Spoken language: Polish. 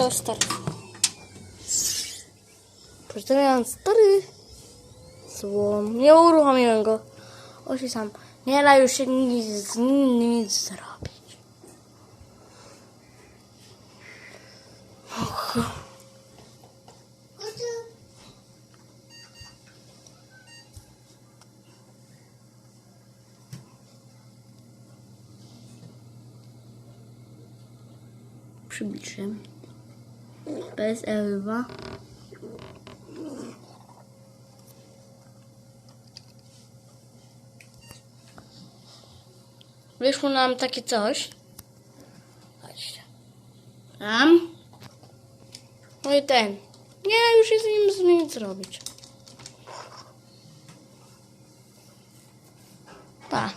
To stary. Pozdrawiam stary. Złom. Nie uruchomiłem go. Osi sam. Nie da już się nic, nic zrobić. Och. Przybliżę. Jest Ewa. Wyszło nam takie coś. Chodźcie. Tam. No i ten. Nie, już jest z nim nic zrobić. Pa.